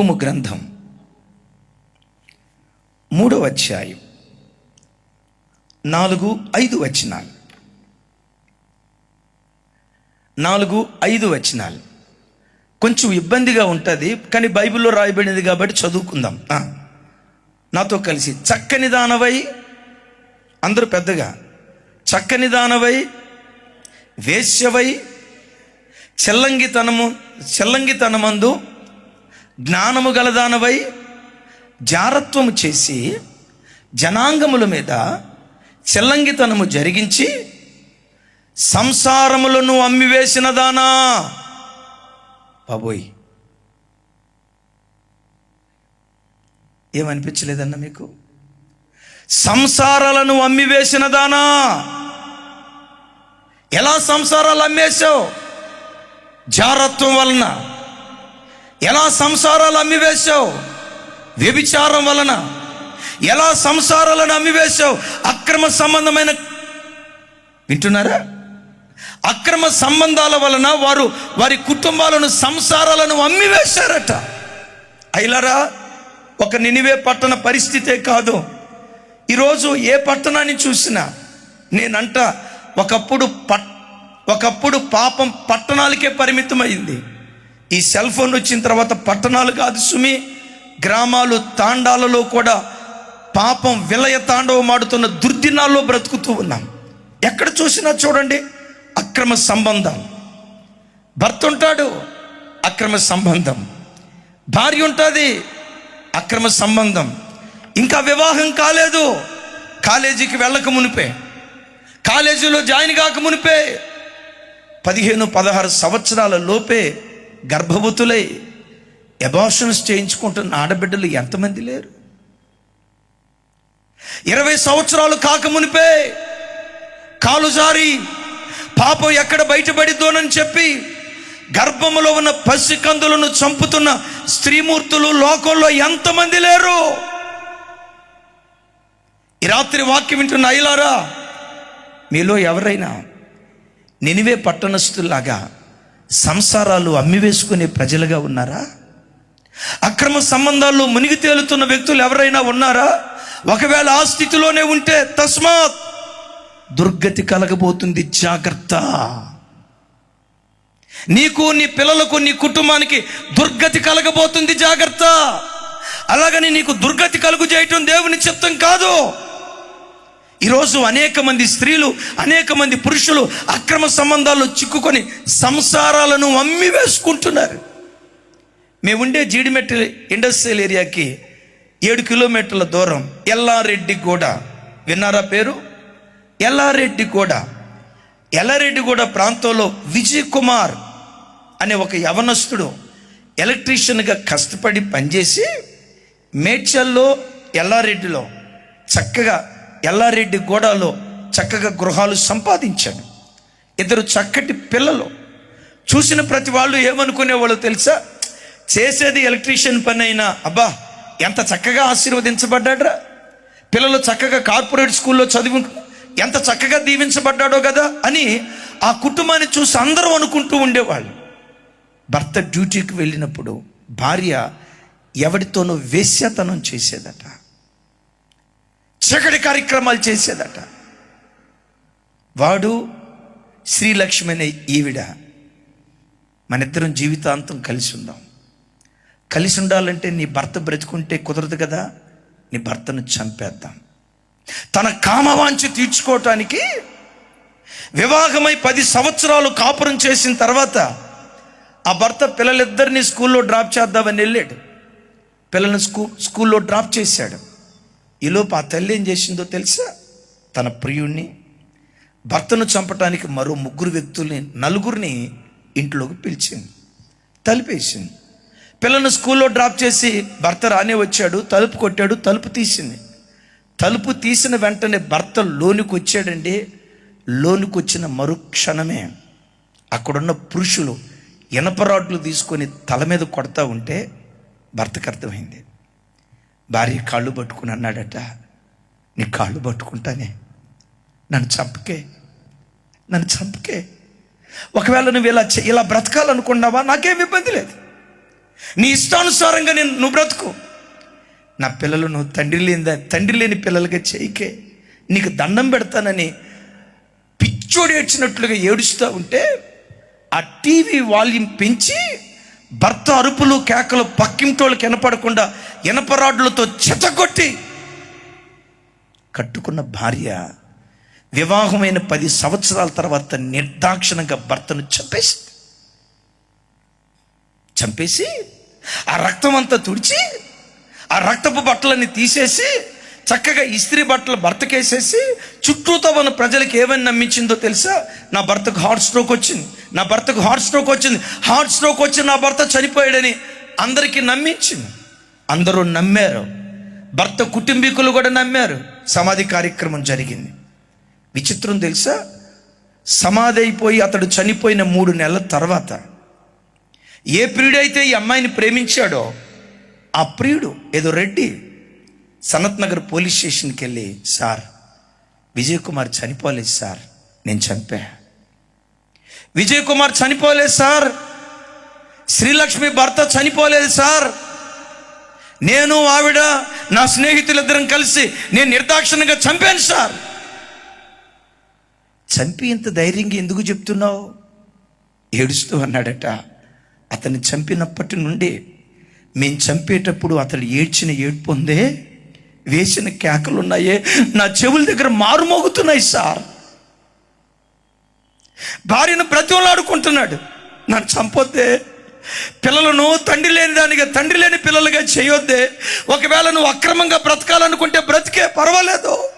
భూము గ్రంథం. మూడవ అధ్యాయం. నాలుగు ఐదు వచనాలు. నాలుగు ఐదు వచనాలు. కొంచెం ఇబ్బందిగా ఉంటుంది కానీ బైబిల్లో రాయబడినది కాబట్టి చదువుకుందాం. నాతో కలిసి. చక్కని దానవై అందరూ పెద్దగా. చక్కని దానవై వేశ్యవై చెల్లంగితనము చెల్లంగితనమందు జ్ఞానము గలదానవై జారత్వము చేసి జనాంగముల మీద చెల్లంగితనము జరిగించి సంసారములను అమ్మివేసిన దానా. బాబోయ్. ఏమనిపించలేదన్న మీకు? సంసారాలను అమ్మివేసిన దానా. ఎలా సంసారాలు అమ్మేశావు? జారత్వం వలన. ఎలా సంసారాలు అమ్మివేశావు? వ్యభిచారం వలన. ఎలా సంసారాలను అమ్మివేశావు? అక్రమ సంబంధమైన వింటున్నారా? అక్రమ సంబంధాల వలన వారు వారి కుటుంబాలను సంసారాలను అమ్మివేశారట. అయిలరా ఒక నినివే పట్టణ పరిస్థితే కాదు. ఈరోజు ఏ పట్టణాన్ని చూసినా నేనంట ఒకప్పుడు పట్ ఒకప్పుడు పాపం పట్టణాలకే పరిమితమైంది. ఈ సెల్ ఫోన్ వచ్చిన తర్వాత పట్టణాలు కాదు సుమి గ్రామాలు తాండాలలో కూడా పాపం విలయ తాండవం ఆడుతున్న దుర్దినాల్లో బ్రతుకుతూ ఉన్నాం. ఎక్కడ చూసినా చూడండి అక్రమ సంబంధం. భర్త ఉంటాడు అక్రమ సంబంధం. భార్య ఉంటుంది అక్రమ సంబంధం. ఇంకా వివాహం కాలేదు కాలేజీకి వెళ్ళక మునిపే. కాలేజీలో జాయిన్ కాక మునిపే. పదిహేను పదహారు సంవత్సరాల లోపే గర్భవతులై ఎబార్షన్స్ చేయించుకుంటున్న ఆడబిడ్డలు ఎంతమంది లేరు? ఇరవై సంవత్సరాలు కాకమునిపే కాలు జారి పాపం ఎక్కడ బయటపడిద్దోనని చెప్పి గర్భములో ఉన్న పసికందులను చంపుతున్న స్త్రీమూర్తులు లోకంలో ఎంతమంది లేరు? ఈ రాత్రి వాక్యం వింటున్న అయ్యలారా మీలో ఎవరైనా నినివే పట్టణస్తులాగా సంసారాలు అమ్మివేసుకునే ప్రజలుగా ఉన్నారా? అక్రమ సంబంధాల్లో మునిగి తేలుతున్న వ్యక్తులు ఎవరైనా ఉన్నారా? ఒకవేళ ఆ స్థితిలోనే ఉంటే తస్మాత్ దుర్గతి కలగబోతుంది జాగ్రత్త. నీకు నీ పిల్లలకు నీ కుటుంబానికి దుర్గతి కలగబోతుంది జాగ్రత్త. అలాగని నీకు దుర్గతి కలుగు చేయటం దేవుని చిత్తం కాదు. ఈరోజు అనేక మంది స్త్రీలు అనేక మంది పురుషులు అక్రమ సంబంధాల్లో చిక్కుకొని సంసారాలను అమ్మి వేసుకుంటున్నారు. మేముండే జీడిమెట్ట ఇండస్ట్రియల్ ఏరియాకి ఏడు కిలోమీటర్ల దూరం ఎల్లారెడ్డి గూడ. విన్నారా పేరు? ఎల్లారెడ్డి గూడ. ఎల్లారెడ్డిగూడ ప్రాంతంలో విజయ్ కుమార్ అనే ఒక యవనస్తుడు ఎలక్ట్రీషియన్గా కష్టపడి పనిచేసి మేడ్చల్లో ఎల్లారెడ్డిలో చక్కగా ఎల్లారెడ్డి గోడలో చక్కగా గృహాలు సంపాదించాడు. ఇద్దరు చక్కటి పిల్లలు. చూసిన ప్రతి వాళ్ళు ఏమనుకునేవాళ్ళు తెలుసా? చేసేది ఎలక్ట్రీషియన్ పని అయినా అబ్బా ఎంత చక్కగా ఆశీర్వదించబడ్డాడ్రా? పిల్లలు చక్కగా కార్పొరేట్ స్కూల్లో చదివి ఎంత చక్కగా దీవించబడ్డాడో కదా అని ఆ కుటుంబాన్ని చూసి అందరూ అనుకుంటూ ఉండేవాళ్ళు. భర్త డ్యూటీకి వెళ్ళినప్పుడు భార్య ఎవరితోనో వేశ్యతనం చేసేదట. చీకటి కార్యక్రమాలు చేసేదట. వాడు శ్రీలక్ష్మి అనే ఈవిడ మన ఇద్దరం జీవితాంతం కలిసి ఉందాం. కలిసి ఉండాలంటే నీ భర్త బ్రతుకుంటే కుదరదు కదా నీ భర్తను చంపేద్దాం. తన కామవాంఛ తీర్చుకోవటానికి వివాహమై పది సంవత్సరాలు కాపురం చేసిన తర్వాత ఆ భర్త పిల్లలిద్దరిని స్కూల్లో డ్రాప్ చేద్దామని వెళ్ళాడు. పిల్లల్ని స్కూ స్కూల్లో డ్రాప్ చేశాడు. ఈలోపు ఆ తల్లి ఏం చేసిందో తెలుసా? తన ప్రియుణ్ణి భర్తను చంపటానికి మరో ముగ్గురు వ్యక్తుల్ని నలుగురిని ఇంట్లోకి పిలిచింది. తలుపేసింది. పిల్లను స్కూల్లో డ్రాప్ చేసి భర్త రానే వచ్చాడు తలుపు కొట్టాడు తలుపు తీసింది. తలుపు తీసిన వెంటనే భర్త లోనికి వచ్చాడండి. లోనికి వచ్చిన మరుక్షణమే అక్కడున్న పురుషులు ఇనపరాడ్లు తీసుకొని తల మీద కొడతా ఉంటే భర్తకు అర్థమైంది. భార్య కాళ్ళు పట్టుకుని అన్నాడట. నీ కాళ్ళు పట్టుకుంటానే. నన్ను చంపకే. నన్ను చంపకే. ఒకవేళ నువ్వు ఇలా ఇలా బ్రతకాలనుకున్నావా? నాకేం ఇబ్బంది లేదు. నీ ఇష్టానుసారంగా నేను నువ్వు బ్రతుకు. నా పిల్లలు నువ్వు తండ్రి లేని తండ్రి లేని పిల్లలుగా చేయకే. నీకు దండం పెడతానని పిచ్చోడు ఏడ్చినట్లుగా ఏడుస్తూ ఉంటే ఆ టీవీ వాల్యూమ్ పెంచి భర్త అరుపులు కేకలు పక్కింటోళ్ళకి వినపడకుండా ఇనపరాడ్లతో చెతకొట్టి కట్టుకున్న భార్య వివాహమైన పది సంవత్సరాల తర్వాత నిర్దాక్షిణంగా భర్తను చంపేసి చంపేసి ఆ రక్తం అంతా తుడిచి ఆ రక్తపు బట్టలన్నీ తీసేసి చక్కగా ఇస్త్రీ బట్టలు భర్తకేసేసి చుట్టూతో ఉన్న ప్రజలకు ఏమని నమ్మించిందో తెలుసా? నా భర్తకు హార్ట్ స్ట్రోక్ వచ్చింది. నా భర్తకు హార్ట్ స్ట్రోక్ వచ్చింది. హార్ట్ స్ట్రోక్ వచ్చి నా భర్త చనిపోయాడని అందరికీ నమ్మించింది. అందరూ నమ్మారు. భర్త కుటుంబీకులు కూడా నమ్మారు. సమాధి కార్యక్రమం జరిగింది. విచిత్రం తెలుసా? సమాధి అయిపోయి అతడు చనిపోయిన మూడు నెలల తర్వాత ఏ ప్రియుడైతే ఈ అమ్మాయిని ప్రేమించాడో ఆ ప్రియుడు ఏదో రెడ్డి సనత్ నగర్ పోలీస్ స్టేషన్కి వెళ్ళి సార్ విజయ్ కుమార్ చనిపోలేదు సార్ నేను చంపా. విజయ్ కుమార్ చనిపోలేదు సార్. శ్రీలక్ష్మి భర్త చనిపోలేదు సార్. నేను ఆవిడ నా స్నేహితులిద్దరం కలిసి నేను నిర్దాక్షిణ్యంగా చంపాను సార్. చంపి ఇంత ధైర్యంగా ఎందుకు చెప్తున్నావు? ఏడుస్తూ అన్నాడట. అతన్ని చంపినప్పటి నుండి మేము చంపేటప్పుడు అతడు ఏడ్చిన ఏడ్పొందే ఉందే వేసిన కేకలు ఉన్నాయే నా చెవుల దగ్గర మారుమోగుతున్నాయి సార్. భార్యను బ్రతిమలాడుకుంటున్నాడు. నన్ను చంపొద్దే. పిల్లలను తండ్రి లేని దానిగా తండ్రి లేని పిల్లలుగా చేయొద్దే. ఒకవేళ నువ్వు అక్రమంగా బ్రతకాలనుకుంటే బ్రతికే పర్వాలేదు.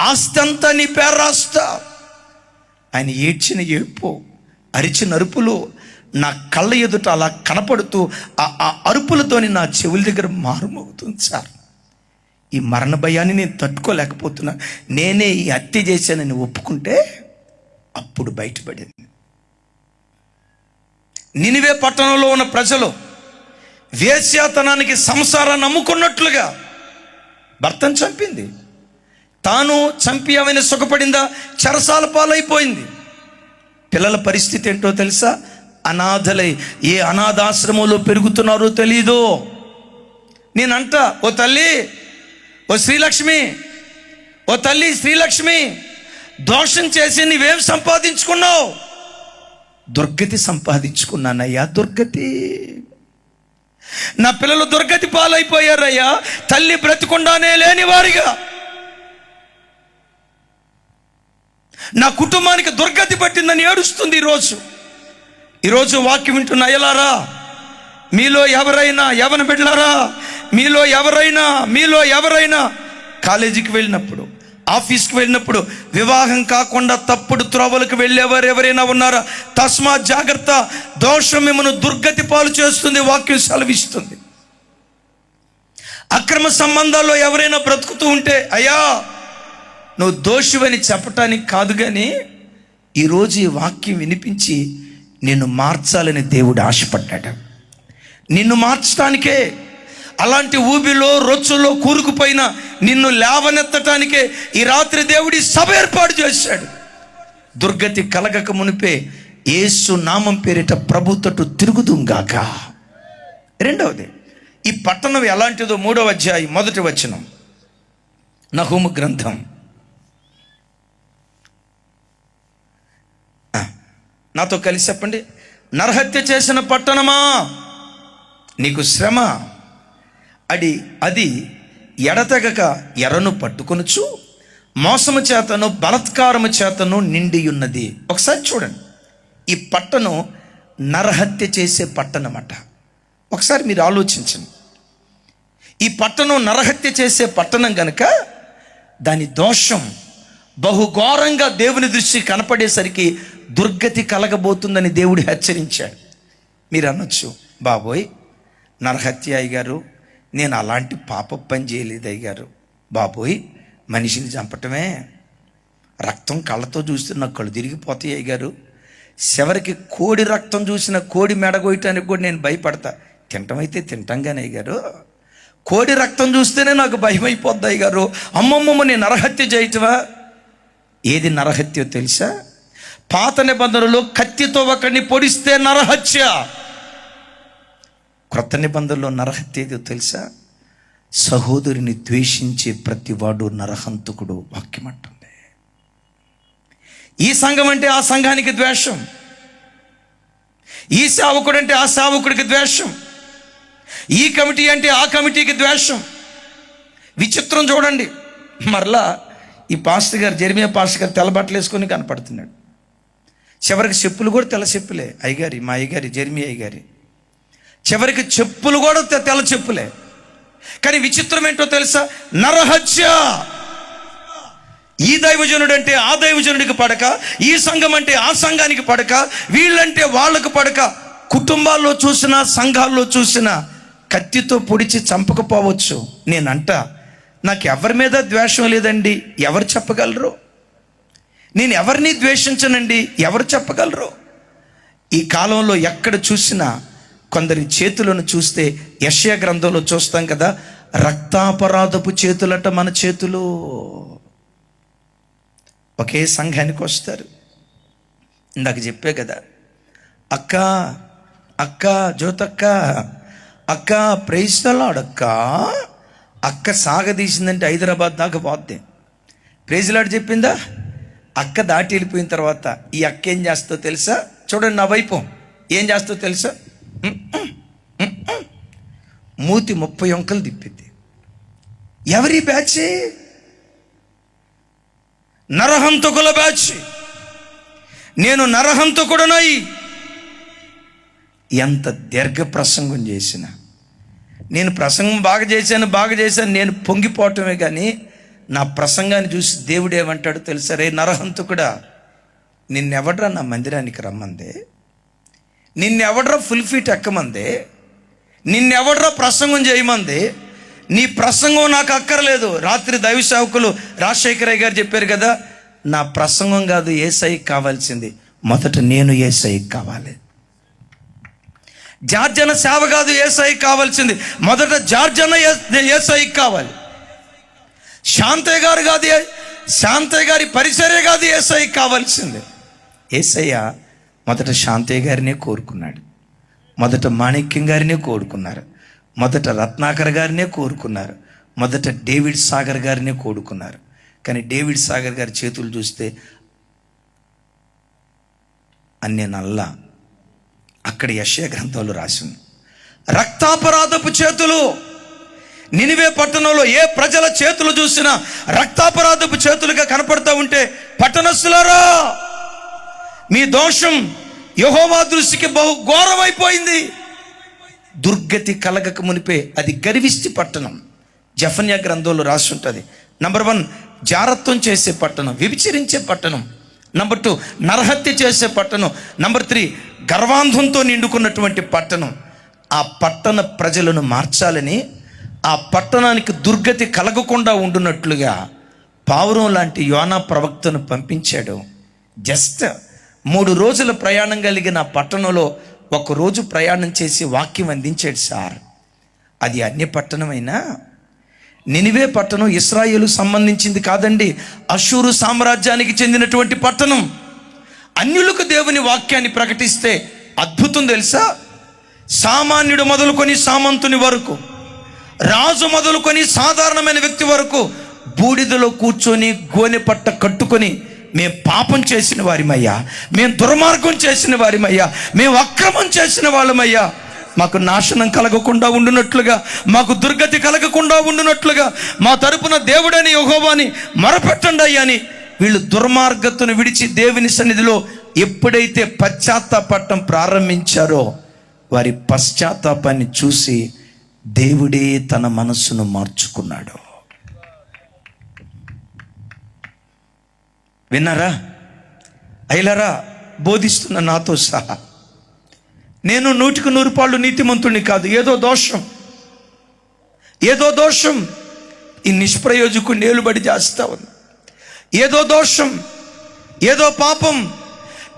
ఆస్తి అంతా నీ పేరు రాస్తా. ఆయన ఏడ్చిన ఏడ్పు అరిచిన అరుపులు నా కళ్ళ ఎదుట అలా కనపడుతూ ఆ ఆ అరుపులతోని నా చెవుల దగ్గర మారుమోగుతుంది సార్. ఈ మరణ భయాన్ని నేను తట్టుకోలేకపోతున్నా. నేనే ఈ హత్య చేశానని ఒప్పుకుంటే అప్పుడు బయటపడింది. నినివే పట్టణంలో ఉన్న ప్రజలు వేశ్యాతనానికి సంసారాన్ని నమ్ముకున్నట్లుగా భర్తను చంపింది. తాను చంపి ఆమెను సుఖపడిందా? చెరసాల పాలైపోయింది. పిల్లల పరిస్థితి ఏంటో తెలుసా? అనాథలై ఏ అనాథాశ్రమంలో పెరుగుతున్నారో తెలీదు. నేనంట ఓ తల్లి ఓ శ్రీలక్ష్మి ఓ తల్లి శ్రీలక్ష్మి దోషం చేసి నీవేం సంపాదించుకున్నావు? దుర్గతి సంపాదించుకున్నానయ్యా దుర్గతి. నా పిల్లలు దుర్గతి పాలైపోయారయ్యా తల్లి బ్రతికుండానే లేని వారిగా నా కుటుంబానికి దుర్గతి పట్టిందని ఏడుస్తుంది ఈరోజు. ఈరోజు వాక్యం వింటున్న అయ్యలారా మీలో ఎవరైనా ఎవరిని బిడ్డలారా మీలో ఎవరైనా మీలో ఎవరైనా కాలేజీకి వెళ్ళినప్పుడు ఆఫీస్కి వెళ్ళినప్పుడు వివాహం కాకుండా తప్పుడు త్రోవలకు వెళ్ళేవారు ఎవరైనా ఉన్నారా? తస్మా జాగ్రత్త. దోషం మిమ్మల్ని దుర్గతి పాలు చేస్తుంది వాక్యం సెలవిస్తుంది. అక్రమ సంబంధాల్లో ఎవరైనా బ్రతుకుతూ ఉంటే అయ్యా నువ్వు దోషివని చెప్పటానికి కాదు కానీ ఈరోజు ఈ వాక్యం వినిపించి నిన్ను మార్చాలని దేవుడు ఆశపడ్డాడు. నిన్ను మార్చడానికే అలాంటి ఊబిలో రొచ్చులో కూరుకుపోయిన నిన్ను లేవనెత్తటానికే ఈ రాత్రి దేవుడి సభ ఏర్పాటు చేశాడు. దుర్గతి కలగక మునిపే యేసు నామం పేరిట ప్రభుతటు తిరుగుదుంగాక రెండవది ఈ పట్టణం ఎలాంటిదో మూడవ అధ్యాయం మొదటి వచనం. నహూము గ్రంథం. నాతో కలిసి చెప్పండి. నరహత్య చేసిన పట్టణమా? నీకు శ్రమ? అడి అది ఎడతెగక ఎర్రను పట్టుకొనుచు మోసము చేతను బలత్కారము చేతను నిండి ఉన్నది ఒకసారి చూడండి. ఈ పట్టణం నరహత్య చేసే పట్టణమట ఒకసారి మీరు ఆలోచించండి. ఈ పట్టణం నరహత్య చేసే పట్టణం గనుక దాని దోషం బహుఘోరంగా దేవుని దృష్టి కనపడేసరికి దుర్గతి కలగబోతుందని దేవుడు హెచ్చరించాడు. మీరు అనొచ్చు బాబోయ్ నరహత్యాయి గారు నేను అలాంటి పాప పని చేయలేదు అయ్యారు బాబోయ్ మనిషిని చంపటమే. రక్తం కళ్ళతో చూస్తే నాకు కళ్ళు తిరిగిపోతాయి అయ్యారు చివరికి కోడి రక్తం చూసిన కోడి మెడగొయటానికి కూడా నేను భయపడతా. తింటమైతే తింటంగానే అయ్యారు కోడి రక్తం చూస్తేనే నాకు భయం అయిపోద్ది అయ్యారు అమ్మమ్మమ్మ నేను నరహత్య చేయటమా? ఏది నరహత్యో తెలుసా? పాత నిబంధనలో కత్తితో ఒకరిని పొడిస్తే నరహత్య. క్రొత్త నిబంధనలో నరహత్య ఏదో తెలుసా? సహోదరిని ద్వేషించే ప్రతివాడు నరహంతకుడు వాక్యం అంటుంది ఈ సంఘం అంటే ఆ సంఘానికి ద్వేషం. ఈ సేవకుడు అంటే ఆ సేవకుడికి ద్వేషం. ఈ కమిటీ అంటే ఆ కమిటీకి ద్వేషం. విచిత్రం చూడండి. మరలా ఈ పాస్టర్ గారు జెర్మియా పాస్టర్ గారు తెల్లబట్టలు వేసుకొని కనపడుతున్నాడు. చివరికి చెప్పులు కూడా తెల్ల చెప్పులే. అయ్యగారి మా అయ్యగారి జెర్మి అయ్యగారి. చివరికి చెప్పులు కూడా తెల్ల చెప్పులే. కానీ విచిత్రం ఏంటో తెలుసా? నరహత్య! ఈ దైవజనుడు అంటే ఆ దైవజనుడికి పడక ఈ సంఘం అంటే ఆ సంఘానికి పడక వీళ్ళంటే వాళ్ళకు పడక. కుటుంబాల్లో చూసినా సంఘాల్లో చూసినా కత్తితో పొడిచి చంపకపోవచ్చు. నేనంట నాకు ఎవరి మీద ద్వేషం లేదండి. ఎవరు చెప్పగలరు? నేను ఎవరిని ద్వేషించనండి? ఎవరు చెప్పగలరు? ఈ కాలంలో ఎక్కడ చూసినా కొందరి చేతులను చూస్తే యశ్య గ్రంథంలో చూస్తాం కదా రక్తాపరాధపు చేతులట మన చేతులు. ఒకే సంఘానికి వస్తారు. ఇందాక చెప్పే కదా అక్క అక్క జ్యోతక్క అక్క ప్రైజ్లాడక్క అక్క. సాగదీసిందంటే హైదరాబాద్ దాకా పోద్ది. ప్రైజ్లాడ్ చెప్పిందా? అక్క దాటి వెళ్ళిపోయిన తర్వాత ఈ అక్క ఏం చేస్తో తెలుసా? చూడండి నా వైపు. ఏం చేస్తో తెలుసా? మూతి ముప్పై ఒంకలు తిప్పింది ఎవరి బ్యాచ్? నరహంతకుల బ్యాచ్. నేను నరహంతకుడనై. ఎంత దీర్ఘ ప్రసంగం చేసిన. నేను ప్రసంగం బాగా చేశాను బాగా చేశాను నేను పొంగిపోవటమే కానీ నా ప్రసంగాన్ని చూసి దేవుడు ఏమంటాడు తెలుసా? రే నరహంతకుడా నిన్నెవడ్రా నా మందిరానికి రమ్మందే? నిన్నెవడ్రా ఫుల్ ఫీట్ ఎక్కమందే? నిన్నెవడ్రా ప్రసంగం చేయమంది? నీ ప్రసంగం నాకు అక్కర్లేదు. రాత్రి దైవ సేవకులు రాజశేఖరయ్య గారు చెప్పారు కదా నా ప్రసంగం కాదు ఏసైకి కావాల్సింది. మొదట నేను ఏసైకి కావాలి. జార్జన సేవ కాదు ఏసైకి కావాల్సింది. మొదట జార్జన ఏ- ఏసైకి కావాలి. శాంతయ్య గారు కాదు శాంతయ్య గారి పరిసరే కాదు ఏసైకి కావాల్సింది. ఏసయ్య మొదట శాంతయ్య గారినే కోరుకున్నాడు. మొదట మాణిక్యం గారినే కోరుకున్నారు. మొదట రత్నాకర్ గారినే కోరుకున్నారు. మొదట డేవిడ్ సాగర్ గారినే కోరుకున్నారు. కానీ డేవిడ్ సాగర్ గారి చేతులు చూస్తే అన్ని నల్ల. అక్కడ యశ్య గ్రంథంలో రాసింది రక్తాపరాధపు చేతులు. నినివే పట్టణంలో ఏ ప్రజల చేతులు చూసినా రక్తాపరాధపు చేతులుగా కనపడతా ఉంటే పట్టణస్తులరా! మీ దోషం యహోవా దృష్టికి బహు ఘోరమైపోయింది. దుర్గతి కలగక మునిపే అది గర్విష్టి పట్టణం. జఫన్యా గ్రంథంలో రాసి ఉంటుంది. నంబర్ వన్ జారత్వం చేసే పట్టణం వ్యభిచరించే పట్టణం. నంబర్ టూ నరహత్య చేసే పట్టణం. నంబర్ త్రీ గర్వాంధంతో నిండుకున్నటువంటి పట్టణం. ఆ పట్టణ ప్రజలను మార్చాలని ఆ పట్టణానికి దుర్గతి కలగకుండా ఉండునట్లుగా పావురం లాంటి యోనా ప్రవక్తను పంపించాడు. జస్ట్ మూడు రోజుల ప్రయాణం కలిగిన పట్టణంలో ఒక రోజు ప్రయాణం చేసి వాక్యం అందించాడు సార్. అది అన్య పట్టణమైనా? నినివే పట్టణం ఇస్రాయేలు సంబంధించింది కాదండి. అషూరు సామ్రాజ్యానికి చెందినటువంటి పట్టణం. అన్యులకు దేవుని వాక్యాన్ని ప్రకటిస్తే అద్భుతం తెలుసా? సామాన్యుడు మొదలుకొని సామంతుని వరకు రాజు మొదలుకొని సాధారణమైన వ్యక్తి వరకు బూడిదలో కూర్చొని గోనె పట్ట కట్టుకొని మేం పాపం చేసిన వారిమయ్యా. మేము దుర్మార్గం చేసిన వారిమయ్యా. మేము అక్రమం చేసిన వాళ్ళమయ్యా. మాకు నాశనం కలగకుండా ఉండునట్లుగా మాకు దుర్గతి కలగకుండా ఉండునట్లుగా మా తరపున దేవుడని యహోవాని మరపెట్టండి అని వీళ్ళు దుర్మార్గతను విడిచి దేవుని సన్నిధిలో ఎప్పుడైతే పశ్చాత్తాపట్టం ప్రారంభించారో వారి పశ్చాత్తాపాన్ని చూసి దేవుడే తన మనస్సును మార్చుకున్నాడు. విన్నారా? అయిలరా బోధిస్తున్న నాతో సహా. నేను నూటికి నూరు పాళ్ళు నీతిమంతుణ్ణి కాదు ఏదో దోషం. ఏదో దోషం ఈ నిష్ప్రయోజకు నేలుబడి చేస్తా ఉంది. ఏదో దోషం ఏదో పాపం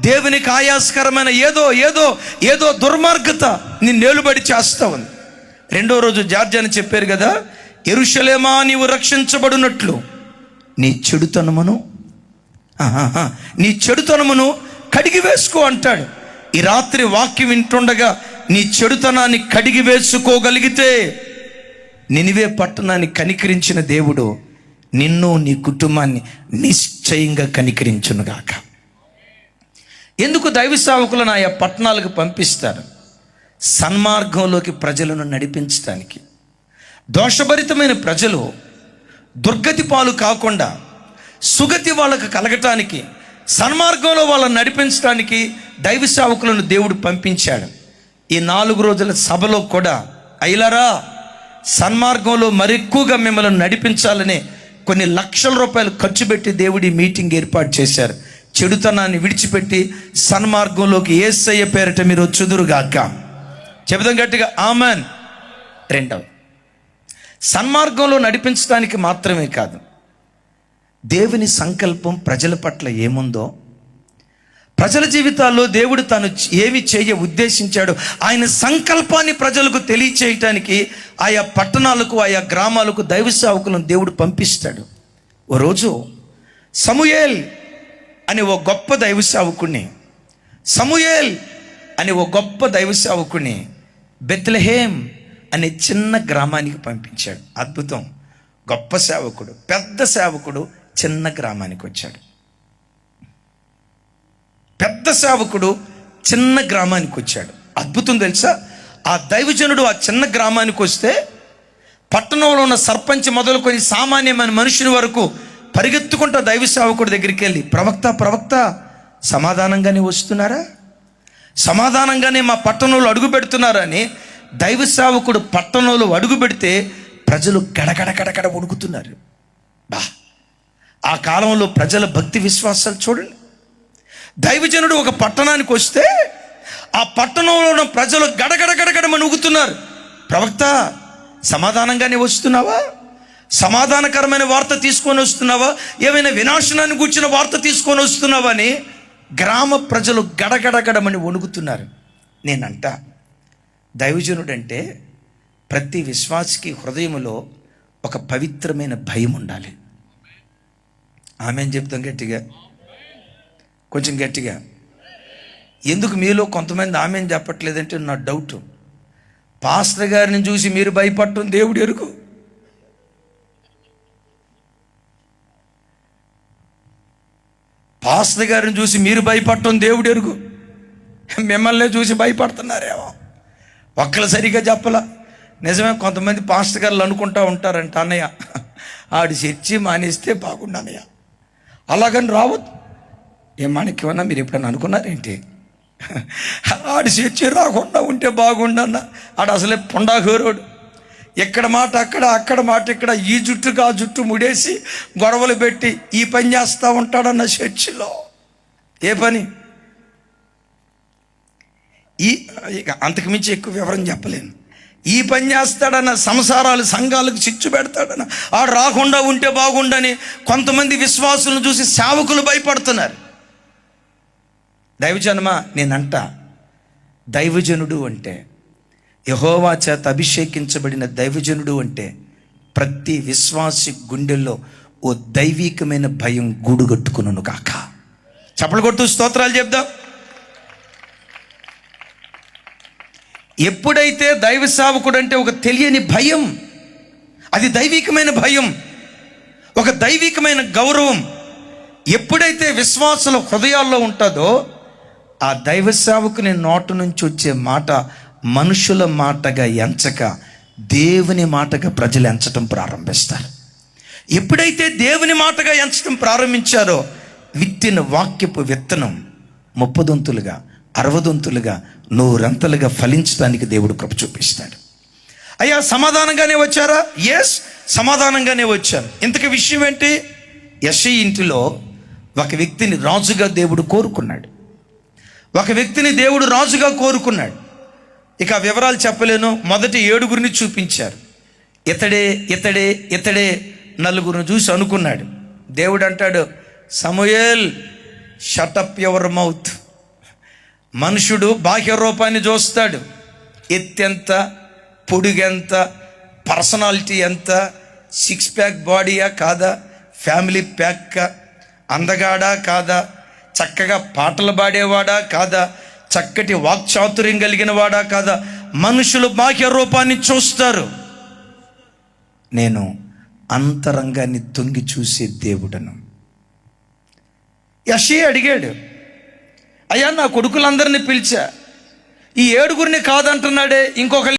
దేవునికి ఆయాస్కరమైన ఏదో ఏదో ఏదో దుర్మార్గత నీ నేలుబడి చేస్తా ఉంది. రెండో రోజు జార్జ్ అని చెప్పారు కదా ఎరుషలేమా నీవు రక్షించబడినట్లు. నీ చెడుతనమును నీ చెడుతనమును కడిగి వేసుకో అంటాడు. ఈ రాత్రి వాక్యం వింటుండగా నీ చెడుతనాన్ని కడిగి వేసుకోగలిగితే నినివే పట్టణాన్ని కనికరించిన దేవుడు నిన్ను నీ కుటుంబాన్ని నిశ్చయంగా కనికరించునుగాక. ఎందుకు దైవ సేవకులను ఆయా పట్టణాలకు పంపిస్తారు? సన్మార్గంలోకి ప్రజలను నడిపించడానికి దోషభరితమైన ప్రజలు దుర్గతి పాలు కాకుండా సుగతి వాళ్ళకు కలగటానికి సన్మార్గంలో వాళ్ళని నడిపించడానికి దైవ సేవకులను దేవుడు పంపించాడు. ఈ నాలుగు రోజుల సభలో కూడా అయిలరా సన్మార్గంలో మరెక్కువగా మిమ్మల్ని నడిపించాలని కొన్ని లక్షల రూపాయలు ఖర్చు పెట్టి దేవుడి మీటింగ్ ఏర్పాటు చేశారు. చెడుతనాన్ని విడిచిపెట్టి సన్మార్గంలోకి ఏసయ్య పేరట మీరు వచ్చుదురుగాక. చెబుదాం గట్టిగా ఆమెన్. రెండవ సన్మార్గంలో నడిపించడానికి మాత్రమే కాదు దేవుని సంకల్పం ప్రజల పట్ల ఏముందో? ప్రజల జీవితాల్లో దేవుడు తాను ఏమి చేయ ఉద్దేశించాడో ఆయన సంకల్పాన్ని ప్రజలకు తెలియచేయటానికి ఆయా పట్టణాలకు ఆయా గ్రామాలకు దైవ సేవకులను దేవుడు పంపిస్తాడు. ఓ రోజు సమూయేల్ అనే ఓ గొప్ప దైవ సేవకుణ్ణి సమూయేల్ అనే ఓ గొప్ప దైవ సేవకుణ్ణి బెత్లహేం అనే చిన్న గ్రామానికి పంపించాడు. అద్భుతం. గొప్ప సేవకుడు పెద్ద సేవకుడు చిన్న గ్రామానికి వచ్చాడు. పెద్ద సేవకుడు చిన్న గ్రామానికి వచ్చాడు. అద్భుతం తెలుసా? ఆ దైవజనుడు ఆ చిన్న గ్రామానికి వస్తే పట్టణంలో ఉన్న సర్పంచ్ మొదలుకొని సామాన్యమైన మనుషుని వరకు పరిగెత్తుకుంటా దైవ సేవకుడి దగ్గరికి వెళ్ళి ప్రవక్త ప్రవక్త సమాధానంగానే వస్తున్నారా? సమాధానంగానే మా పట్టణంలో అడుగు పెడుతున్నారని దైవ సేవకుడు పట్టణంలో అడుగు పెడితే ప్రజలు గడగడ గడగడ వణుకుతున్నారు. బా ఆ కాలంలో ప్రజల భక్తి విశ్వాసాలు చూడండి. దైవజనుడు ఒక పట్టణానికి వస్తే ఆ పట్టణంలో ఉన్న ప్రజలు గడగడ గడగడ మనుగుతున్నారు ప్రవక్త సమాధానంగానే వస్తున్నావా? సమాధానకరమైన వార్త తీసుకొని వస్తున్నావా? ఏమైనా వినాశనాన్ని కూర్చిన వార్త తీసుకొని వస్తున్నావా అని గ్రామ ప్రజలు గడగడగడమని వణుకుతున్నారు. నేనంట దైవజనుడంటే ప్రతి విశ్వాసికి హృదయంలో ఒక పవిత్రమైన భయం ఉండాలి. ఆమె చెప్తాం గట్టిగా. కొంచెం గట్టిగా. ఎందుకు మీలో కొంతమంది ఆమె చెప్పట్లేదంటే నా డౌట్ పాస్టర్ గారిని చూసి మీరు భయపడటం దేవుడు ఎరుకు. పాస్టర్ గారిని చూసి మీరు భయపడటం దేవుడు ఎరుగు మిమ్మల్ని చూసి భయపడుతున్నారేమో. ఒక్కరు సరిగా చెప్పలా. నిజమే కొంతమంది పాస్టర్ గారులు అనుకుంటా ఉంటారంట అన్నయ్య ఆడి చర్చి మానేస్తే బాగుండు అన్నయ్య. అలాగని రావద్దు. ఏ మాణిక్యమన్నా మీరు ఎప్పుడన్నా అనుకున్నారేంటి? ఆడి చర్చి రాకుండా ఉంటే బాగుండన్న ఆడు అసలే పుండాగోరోడు. ఎక్కడ మాట అక్కడ అక్కడ మాట ఇక్కడ ఈ జుట్టుకు ఆ జుట్టు ముడేసి గొడవలు పెట్టి ఈ పని చేస్తూ ఉంటాడన్న చర్చిలో. ఏ పని? ఈ ఇక అంతకు మించి ఎక్కువ వివరం చెప్పలేను. ఈ పని చేస్తాడన్న సంసారాలు సంఘాలకు చిచ్చు పెడతాడన్న. ఆడు రాకుండా ఉంటే బాగుండని కొంతమంది విశ్వాసులను చూసి సేవకులు భయపడుతున్నారు. దైవజనమా నేనంట దైవజనుడు అంటే యహోవా చేత అభిషేకించబడిన దైవజనుడు అంటే ప్రతి విశ్వాసి గుండెల్లో ఓ దైవికమైన భయం గూడుగట్టుకును కాక చప్పలు కొట్టు స్తోత్రాలు చెప్దాం. ఎప్పుడైతే దైవ సేవకుడు అంటే ఒక తెలియని భయం అది దైవికమైన భయం ఒక దైవికమైన గౌరవం ఎప్పుడైతే విశ్వాసుల హృదయాల్లో ఉంటుందో ఆ దైవ సేవకుని నోటు నుంచి వచ్చే మాట మనుషుల మాటగా ఎంచక దేవుని మాటగా ప్రజలు ఎంచటం ప్రారంభిస్తారు. ఎప్పుడైతే దేవుని మాటగా ఎంచటం ప్రారంభించారో విత్తిన వాక్యపు విత్తనం ముప్పదొంతులుగా అరవదొంతులుగా నూరంతలుగా ఫలించడానికి దేవుడు కృప చూపిస్తాడు. అయ్యా సమాధానంగానే వచ్చారా? ఎస్ సమాధానంగానే వచ్చాను. ఇంతకు విషయం ఏంటి? యశ ఇంటిలో ఒక వ్యక్తిని రాజుగా దేవుడు కోరుకున్నాడు. ఒక వ్యక్తిని దేవుడు రాజుగా కోరుకున్నాడు. ఇక వివరాలు చెప్పలేను. మొదటి ఏడుగురిని చూపించారు. ఇతడే ఇతడే ఇతడే నలుగురిని చూసి అనుకున్నాడు. దేవుడు అంటాడు సమయల్ షటప్ యువర్ మౌత్ మనుషుడు బాహ్య రూపాన్ని చూస్తాడు. ఎత్తెంత పొడుగెంత పర్సనాలిటీ ఎంత సిక్స్ ప్యాక్ బాడీయా కాదా ఫ్యామిలీ ప్యాక్ అందగాడా కాదా చక్కగా పాటలు పాడేవాడా కాదా చక్కటి వాక్చాతుర్యం కలిగిన వాడా కాదా మనుషులు బాహ్య రూపాన్ని చూస్తారు. నేను అంతరంగాన్ని తొంగి చూసే దేవుడను. యషి అడిగాడు అయ్యా నా కొడుకులందరినీ పిలిచా. ఈ ఏడుగురిని కాదంటున్నాడే ఇంకొక